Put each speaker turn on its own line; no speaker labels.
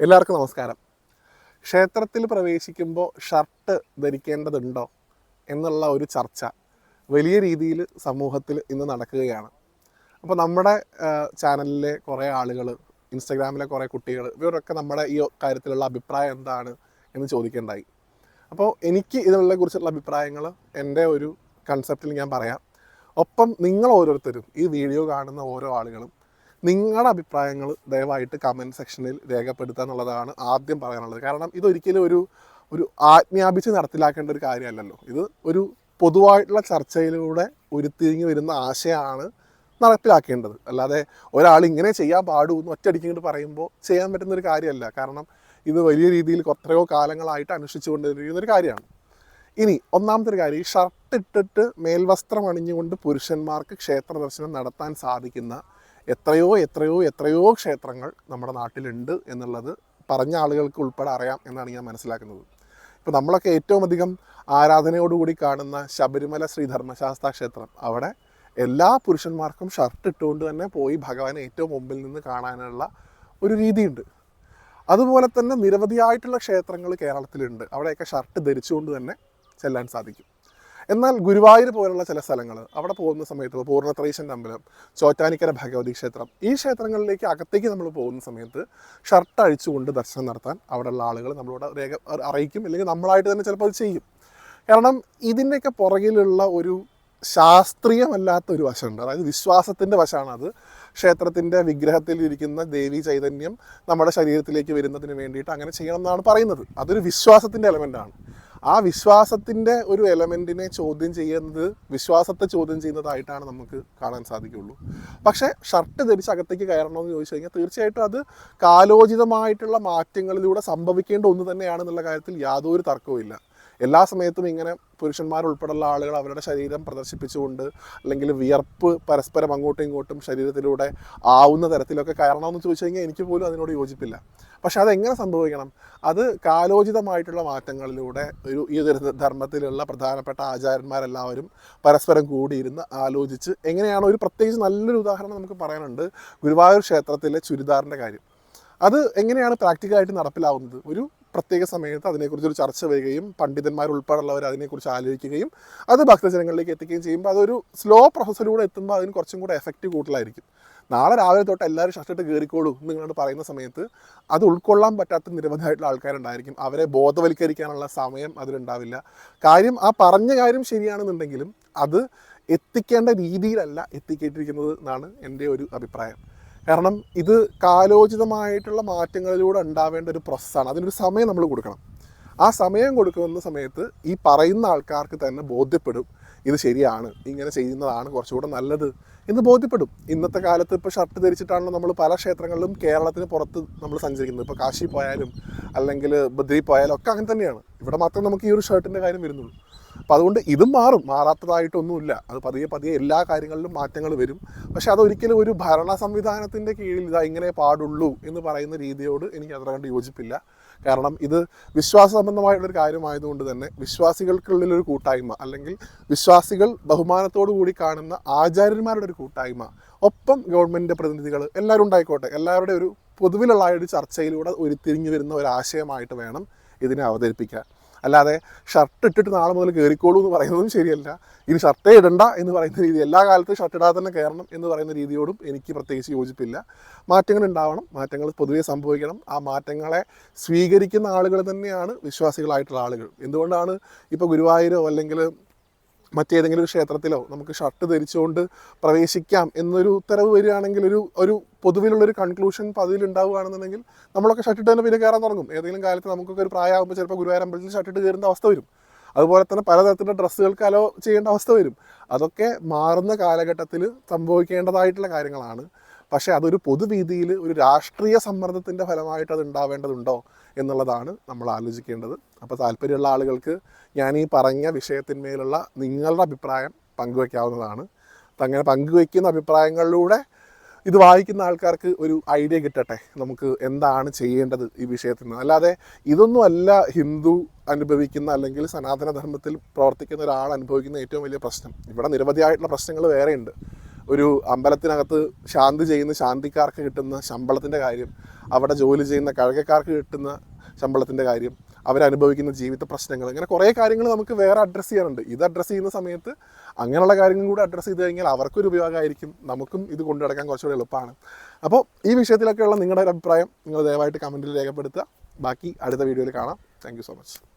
എല്ലാവർക്കും നമസ്കാരം. ക്ഷേത്രത്തിൽ പ്രവേശിക്കുമ്പോൾ ഷർട്ട് ധരിക്കേണ്ടതുണ്ടോ എന്നുള്ള ഒരു ചർച്ച വലിയ രീതിയിൽ സമൂഹത്തിൽ ഇന്ന് നടക്കുകയാണ്. അപ്പോൾ നമ്മുടെ ചാനലിലെ കുറേ ആളുകൾ ഇൻസ്റ്റഗ്രാമിലെ കുറേ കുട്ടികൾ ഇവരൊക്കെ നമ്മുടെ ഈ കാര്യത്തിലുള്ള അഭിപ്രായം എന്താണ് എന്ന് ചോദിക്കേണ്ടായി. അപ്പോൾ എനിക്ക് ഇതിനെ കുറിച്ചുള്ള അഭിപ്രായങ്ങൾ എന്റെ ഒരു കൺസെപ്റ്റിൽ ഞാൻ പറയാം. ഒപ്പം നിങ്ങൾ ഓരോരുത്തരും ഈ വീഡിയോ കാണുന്ന ഓരോ ആളുകളും നിങ്ങളുടെ അഭിപ്രായങ്ങൾ ദയവായിട്ട് കമന്റ് സെക്ഷനിൽ രേഖപ്പെടുത്തുക എന്നുള്ളതാണ് ആദ്യം പറയാനുള്ളത്. കാരണം ഇതൊരിക്കലും ഒരു ഒരു ആജ്ഞാപിച്ച് നടപ്പിലാക്കേണ്ട ഒരു കാര്യമല്ലല്ലോ. ഇത് ഒരു പൊതുവായിട്ടുള്ള ചർച്ചയിലൂടെ ഉരുത്തിരിഞ്ഞു വരുന്ന ആശയമാണ് നടപ്പിലാക്കേണ്ടത്. അല്ലാതെ ഒരാൾ ഇങ്ങനെ ചെയ്യാൻ പാടൂ എന്ന് ഒറ്റയടിക്കിട്ട് പറയുമ്പോൾ ചെയ്യാൻ പറ്റുന്ന ഒരു കാര്യമല്ല. കാരണം ഇത് വലിയ രീതിയിൽ എത്രയോ കാലങ്ങളായിട്ട് അനുഷ്ഠിച്ചു കൊണ്ടിരിക്കുന്ന ഒരു കാര്യമാണ്. ഇനി ഒന്നാമത്തെ ഒരു കാര്യം ഈ ഷർട്ട് ഇട്ടിട്ട് മേൽവസ്ത്രം അണിഞ്ഞുകൊണ്ട് പുരുഷന്മാർക്ക് ക്ഷേത്ര ദർശനം നടത്താൻ സാധിക്കുന്ന എത്രയോ എത്രയോ എത്രയോ ക്ഷേത്രങ്ങൾ നമ്മുടെ നാട്ടിലുണ്ട് എന്നുള്ളത് പറഞ്ഞ ആളുകൾക്ക് ഉൾപ്പെടെ അറിയാം എന്നാണ് ഞാൻ മനസ്സിലാക്കുന്നത്. ഇപ്പോൾ നമ്മളൊക്കെ ഏറ്റവും അധികം ആരാധനയോടുകൂടി കാണുന്ന ശബരിമല ശ്രീ ധർമ്മശാസ്ത്ര ക്ഷേത്രം. അവിടെ എല്ലാ പുരുഷന്മാർക്കും ഷർട്ട് ഇട്ടുകൊണ്ട് തന്നെ പോയി ഭഗവാനെ ഏറ്റവും മുമ്പിൽ നിന്ന് കാണാനുള്ള ഒരു രീതിയുണ്ട്. അതുപോലെ തന്നെ നിരവധിയായിട്ടുള്ള ക്ഷേത്രങ്ങൾ കേരളത്തിലുണ്ട്. അവിടെയൊക്കെ ഷർട്ട് ധരിച്ചുകൊണ്ട് തന്നെ ചെല്ലാൻ സാധിക്കും. എന്നാൽ ഗുരുവായൂർ പോലുള്ള ചില സ്ഥലങ്ങൾ അവിടെ പോകുന്ന സമയത്ത് ഇപ്പോൾ പൂർണത്രയീശന്റെ അമ്പലം ചോറ്റാനിക്കര ഭഗവതി ക്ഷേത്രം ഈ ക്ഷേത്രങ്ങളിലേക്ക് അകത്തേക്ക് നമ്മൾ പോകുന്ന സമയത്ത് ഷർട്ട് അഴിച്ചുകൊണ്ട് ദർശനം നടത്താൻ അവിടെയുള്ള ആളുകൾ നമ്മളോട് രേഖ അറിയിക്കും. അല്ലെങ്കിൽ നമ്മളായിട്ട് തന്നെ ചിലപ്പോൾ അത് ചെയ്യും. കാരണം ഇതിന്റെയൊക്കെ പുറകിലുള്ള ഒരു ശാസ്ത്രീയമല്ലാത്ത ഒരു വശമുണ്ട്. അതായത് വിശ്വാസത്തിന്റെ വശമാണ് അത്. ക്ഷേത്രത്തിന്റെ വിഗ്രഹത്തിൽ ഇരിക്കുന്ന ദേവി ചൈതന്യം നമ്മുടെ ശരീരത്തിലേക്ക് വരുന്നതിന് വേണ്ടിയിട്ട് അങ്ങനെ ചെയ്യണം എന്നാണ് പറയുന്നത്. അതൊരു വിശ്വാസത്തിന്റെ എലമെന്റാണ് ആ വിശ്വാസത്തിന്റെ ഒരു എലമെന്റിനെ ചോദ്യം ചെയ്യുന്നത് വിശ്വാസത്തെ ചോദ്യം ചെയ്യുന്നതായിട്ടാണ് നമുക്ക് കാണാൻ സാധിക്കുള്ളൂ. പക്ഷേ ഷർട്ട് ധരിച്ച് അകത്തേക്ക് കയറണമെന്ന് ചോദിച്ചു കഴിഞ്ഞാൽ തീർച്ചയായിട്ടും അത് കാലോചിതമായിട്ടുള്ള മാറ്റങ്ങളിലൂടെ സംഭവിക്കേണ്ട ഒന്ന് തന്നെയാണെന്നുള്ള കാര്യത്തിൽ യാതൊരു തർക്കവുമില്ല. എല്ലാ സമയത്തും ഇങ്ങനെ പുരുഷന്മാർ ഉൾപ്പെടെയുള്ള ആളുകൾ അവരുടെ ശരീരം പ്രദർശിപ്പിച്ചുകൊണ്ട് അല്ലെങ്കിൽ വിയർപ്പ് പരസ്പരം അങ്ങോട്ടും ഇങ്ങോട്ടും ശരീരത്തിലൂടെ ആവുന്ന തരത്തിലൊക്കെ കയറണമെന്ന് ചോദിച്ചു കഴിഞ്ഞാൽ എനിക്ക് പോലും അതിനോട് യോജിപ്പില്ല. പക്ഷെ അതെങ്ങനെ സംഭവിക്കണം? അത് കാലോചിതമായിട്ടുള്ള മാറ്റങ്ങളിലൂടെ ഒരു ഈ ധർമ്മത്തിലുള്ള പ്രധാനപ്പെട്ട ആചാര്യന്മാരെല്ലാവരും പരസ്പരം കൂടിയിരുന്ന് ആലോചിച്ച് എങ്ങനെയാണ് ഒരു പ്രത്യേകിച്ച് നല്ലൊരു ഉദാഹരണം നമുക്ക് പറയാനുണ്ട് ഗുരുവായൂർ ക്ഷേത്രത്തിലെ ചുരിദാറിന്റെ കാര്യം. അത് എങ്ങനെയാണ് പ്രാക്ടിക്കലായിട്ട് നടപ്പിലാവുന്നത്? ഒരു പ്രത്യേക സമയത്ത് അതിനെക്കുറിച്ച് ഒരു ചർച്ച വരികയും പണ്ഡിതന്മാരുൾപ്പെടെയുള്ളവർ അതിനെക്കുറിച്ച് ആലോചിക്കുകയും അത് ഭക്തജനങ്ങളിലേക്ക് എത്തിക്കുകയും ചെയ്യുമ്പോൾ അതൊരു സ്ലോ പ്രോസസ്സിലൂടെ എത്തുമ്പോൾ അതിന് കുറച്ചും കൂടെ എഫക്റ്റ് കൂടുതലായിരിക്കും. നാളെ രാവിലെ തൊട്ട് എല്ലാവരും ഷർട്ടിട്ട് കയറിക്കോളൂ നിങ്ങളോട് പറയുന്ന സമയത്ത് അത് ഉൾക്കൊള്ളാൻ പറ്റാത്ത നിരവധിയായിട്ടുള്ള ആൾക്കാരുണ്ടായിരിക്കും. അവരെ ബോധവൽക്കരിക്കാനുള്ള സമയം അതിലുണ്ടാവില്ല. കാര്യം ആ പറഞ്ഞ കാര്യം ശരിയാണെന്നുണ്ടെങ്കിലും അത് എത്തിക്കേണ്ട രീതിയിലല്ല എത്തിക്കേണ്ടിയിരിക്കുന്നത് എന്നാണ് എന്റെ ഒരു അഭിപ്രായം. കാരണം ഇത് കാലോചിതമായിട്ടുള്ള മാറ്റങ്ങളിലൂടെ ഉണ്ടാവേണ്ട ഒരു പ്രോസസ്സാണ് അതിനൊരു സമയം നമ്മൾ കൊടുക്കണം. ആ സമയം കൊടുക്കുന്ന സമയത്ത് ഈ പറയുന്ന ആൾക്കാർക്ക് തന്നെ ബോധ്യപ്പെടും ഇത് ശരിയാണ് ഇങ്ങനെ ചെയ്യുന്നതാണ് കുറച്ചുകൂടെ നല്ലത് എന്ന് ബോധ്യപ്പെടും. ഇന്നത്തെ കാലത്ത് ഇപ്പോൾ ഷർട്ട് ധരിച്ചിട്ടാണല്ലോ നമ്മൾ പല ക്ഷേത്രങ്ങളിലും കേരളത്തിന് പുറത്ത് നമ്മൾ സഞ്ചരിക്കുന്നത്. ഇപ്പോൾ കാശി പോയാലും അല്ലെങ്കിൽ ബദ്രി പോയാലും ഒക്കെ അങ്ങനെ തന്നെയാണ്. ഇവിടെ മാത്രം നമുക്ക് ഈ ഒരു ഷർട്ടിന്റെ കാര്യം വരുന്നുള്ളൂ. അപ്പോൾ അതുകൊണ്ട് ഇതും മാറും. മാറാത്തതായിട്ടൊന്നുമില്ല. അത് പതിയെ പതിയെ എല്ലാ കാര്യങ്ങളിലും മാറ്റങ്ങൾ വരും. പക്ഷെ അതൊരിക്കലും ഒരു ഭരണ സംവിധാനത്തിന്റെ കീഴിൽ ഇതാ ഇങ്ങനെ പാടുള്ളൂ എന്ന് പറയുന്ന രീതിയോട് എനിക്ക് അത്ര കണ്ട് യോജിപ്പില്ല. കാരണം ഇത് വിശ്വാസ സംബന്ധമായിട്ടുള്ളൊരു കാര്യമായതുകൊണ്ട് തന്നെ വിശ്വാസികൾക്കുള്ളിലൊരു കൂട്ടായ്മ അല്ലെങ്കിൽ വിശ്വാസികൾ ബഹുമാനത്തോടു കൂടി കാണുന്ന ആചാര്യന്മാരുടെ ഒരു കൂട്ടായ്മ ഒപ്പം ഗവൺമെന്റിന്റെ പ്രതിനിധികൾ എല്ലാവരും ഉണ്ടായിക്കോട്ടെ. എല്ലാവരുടെ ഒരു പൊതുവിലുള്ള ഒരു ചർച്ചയിലൂടെ ഉരുത്തിരിഞ്ഞു വരുന്ന ഒരു ആശയമായിട്ട് വേണം ഇതിനെ അവതരിപ്പിക്കാൻ. അല്ലാതെ ഷർട്ട് ഇട്ടിട്ട് നാളെ മുതൽ കയറിക്കോളൂ എന്ന് പറയുന്നതും ശരിയല്ല. ഇനി ഷർട്ടേ ഇടണ്ട എന്ന് പറയുന്ന രീതി എല്ലാ കാലത്തും ഷർട്ട് ഇടാതെ തന്നെ കയറണം എന്ന് പറയുന്ന രീതിയോടും എനിക്ക് പ്രത്യേകിച്ച് യോജിപ്പില്ല. മാറ്റങ്ങൾ ഉണ്ടാവണം. മാറ്റങ്ങൾ പൊതുവേ സംഭവിക്കണം. ആ മാറ്റങ്ങളെ സ്വീകരിക്കുന്ന ആളുകൾ തന്നെയാണ് വിശ്വാസികളായിട്ടുള്ള ആളുകൾ. എന്തുകൊണ്ടാണ് ഇപ്പോൾ ഗുരുവായൂരോ അല്ലെങ്കിൽ മറ്റേതെങ്കിലും ഒരു ക്ഷേത്രത്തിലോ നമുക്ക് ഷർട്ട് ധരിച്ചുകൊണ്ട് പ്രവേശിക്കാം എന്നൊരു ഉത്തരവ് വരികയാണെങ്കിൽ ഒരു ഒരു പൊതുവിലുള്ളൊരു കൺക്ലൂഷൻ പതിവിൽ ഉണ്ടാവുകയാണെന്നുണ്ടെങ്കിൽ നമ്മളൊക്കെ ഷർട്ടിട്ട് തന്നെ പിന്നെ കയറാൻ തുടങ്ങും. ഏതെങ്കിലും കാലത്ത് നമുക്കൊക്കെ ഒരു പ്രായമാകുമ്പോൾ ചിലപ്പോൾ ഗുരുവായൂർ അമ്പലത്തിൽ ഷർട്ടിട്ട് കയറുന്ന അവസ്ഥ വരും. അതുപോലെ തന്നെ പലതരത്തിലുള്ള ഡ്രസ്സുകൾക്ക് അലോ ചെയ്യേണ്ട അവസ്ഥ വരും. അതൊക്കെ മാറുന്ന കാലഘട്ടത്തിൽ സംഭവിക്കേണ്ടതായിട്ടുള്ള കാര്യങ്ങളാണ്. പക്ഷേ അതൊരു പൊതുവീതിയിൽ ഒരു രാഷ്ട്രീയ സമ്മർദ്ദത്തിന്റെ ഫലമായിട്ട് അത് ഉണ്ടാവേണ്ടതുണ്ടോ എന്നുള്ളതാണ് നമ്മൾ ആലോചിക്കേണ്ടത്. അപ്പോൾ താല്പര്യമുള്ള ആളുകൾക്ക് ഞാൻ ഈ പറഞ്ഞ വിഷയത്തിന്മേലുള്ള നിങ്ങളുടെ അഭിപ്രായം പങ്കുവയ്ക്കാവുന്നതാണ്. അങ്ങനെ പങ്കുവയ്ക്കുന്ന അഭിപ്രായങ്ങളിലൂടെ ഇത് വായിക്കുന്ന ആൾക്കാർക്ക് ഒരു ഐഡിയ കിട്ടട്ടെ. നമുക്ക് എന്താണ് ചെയ്യേണ്ടത് ഈ വിഷയത്തിൽ നിന്ന്? അല്ലാതെ ഇതൊന്നുമല്ല ഹിന്ദു അനുഭവിക്കുന്ന അല്ലെങ്കിൽ സനാതനധർമ്മത്തിൽ പ്രവർത്തിക്കുന്ന ഒരാൾ അനുഭവിക്കുന്ന ഏറ്റവും വലിയ പ്രശ്നം. ഇവിടെ നിരവധിയായിട്ടുള്ള പ്രശ്നങ്ങൾ വേറെയുണ്ട്. ഒരു അമ്പലത്തിനകത്ത് ശാന്തി ചെയ്യുന്ന ശാന്തിക്കാർക്ക് കിട്ടുന്ന ശമ്പളത്തിന്റെ കാര്യം അവിടെ ജോലി ചെയ്യുന്ന കഴകക്കാർക്ക് കിട്ടുന്ന ശമ്പളത്തിന്റെ കാര്യം അവരനുഭവിക്കുന്ന ജീവിത പ്രശ്നങ്ങൾ ഇങ്ങനെ കുറേ കാര്യങ്ങൾ നമുക്ക് വേറെ അഡ്രസ്സ് ചെയ്യാനുണ്ട്. ഇത് അഡ്രസ്സ് ചെയ്യുന്ന സമയത്ത് അങ്ങനെയുള്ള കാര്യങ്ങളും കൂടെ അഡ്രസ്സ് ചെയ്ത് കഴിഞ്ഞാൽ അവർക്കൊരു ഉപയോഗമായിരിക്കും. നമുക്കും ഇത് കൊണ്ടു നടക്കാൻ കുറച്ചുകൂടി എളുപ്പമാണ്. അപ്പോൾ ഈ വിഷയത്തിലൊക്കെയുള്ള നിങ്ങളുടെ ഒരു അഭിപ്രായം നിങ്ങൾ ദയവായിട്ട് കമന്റിൽ രേഖപ്പെടുത്തുക. ബാക്കി അടുത്ത വീഡിയോയിൽ കാണാം. Thank so much